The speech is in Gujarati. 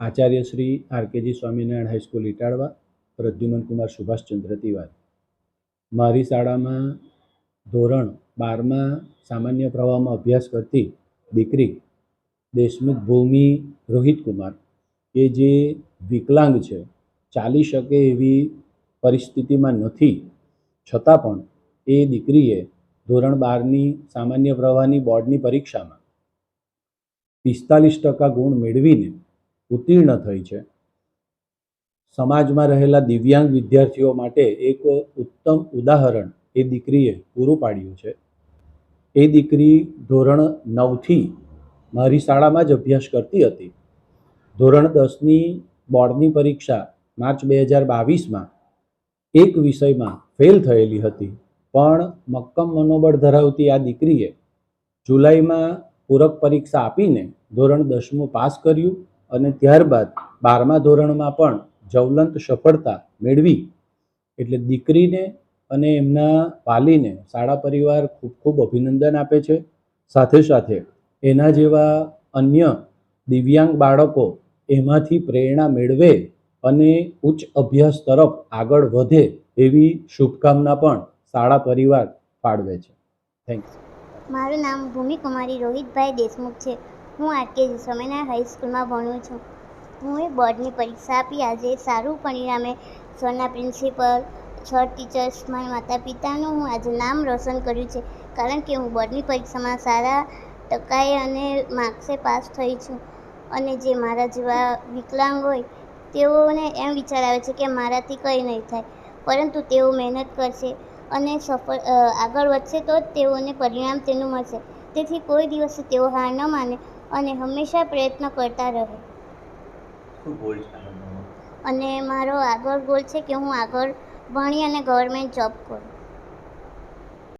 Acharya Shri RKG Swaminarayan high school Italva Pradyuman Kumar Subhashchandra Tiwari. મારી શાળામાં ધોરણ બારમાં સામાન્ય પ્રવાહમાં અભ્યાસ કરતી દીકરી દેશમુખ ભૂમિ રોહિત કુમાર, કે જે વિકલાંગ છે, ચાલી શકે એવી પરિસ્થિતિમાં નથી, છતાં પણ એ દીકરીએ ધોરણ બારની સામાન્ય પ્રવાહની બોર્ડની પરીક્ષામાં પિસ્તાલીસ ટકા ગુણ મેળવીને ઉત્તીર્ણ થઈ છે. સમાજમાં રહેલા દિવ્યાંગ વિદ્યાર્થીઓ માટે એક ઉત્તમ ઉદાહરણ એ દીકરીએ પૂરું પાડ્યું છે. એ દીકરી ધોરણ નવથી મારી શાળામાં જ અભ્યાસ કરતી હતી. ધોરણ દસની બોર્ડની પરીક્ષા માર્ચ બે હજાર બાવીસમાં એક વિષયમાં ફેલ થયેલી હતી, પણ મક્કમ મનોબળ ધરાવતી આ દીકરીએ જુલાઈમાં પૂરક પરીક્ષા આપીને ધોરણ દસમું પાસ કર્યું. અને ત્યારબાદ બારમા ધોરણમાં પણ જવલંત સફળતા મેળવી. એટલે દીકરીને અને એમના વાલીને શાળા પરિવાર ખૂબ ખૂબ અભિનંદન આપે છે. સાથે સાથે એના જેવા અન્ય દિવ્યાંગ બાળકો એમાંથી પ્રેરણા મેળવે અને ઉચ્ચ અભ્યાસ તરફ આગળ વધે એવી શુભકામના પણ શાળા પરિવાર પાડવે છે. થેન્ક મારું નામ ભૂમિકુમારી રોહિતભાઈ દેશમુખ છે. હું આરકેજી સ્વામિનારાયણ હાઈસ્કૂલમાં ભણું છું. હું એ બોર્ડની પરીક્ષા આપી. આજે સારું પરિણામે સરના પ્રિન્સિપલ સર ટીચર્સ મારા માતા પિતાનું હું આજે નામ રોશન કર્યું છે. કારણ કે હું બોર્ડની પરીક્ષામાં સારા ટકાએ અને માર્ક્સે પાસ થઈ છું. અને જે મારા જેવા વિકલાંગ હોય, તેઓને એમ વિચાર આવે છે કે મારાથી કંઈ નહીં થાય. પરંતુ તેઓ મહેનત કરશે અને સફળ આગળ વધશે તો જ તેઓને પરિણામ તેનું મળશે. તેથી કોઈ દિવસે તેઓ હાર ન માને અને હંમેશા પ્રયત્ન કરતા રહે. શું ગોલ છે અને મારો આગળ ગોલ છે કે હું આગળ ભણી અને ગવર્મેન્ટ જોબ કરું.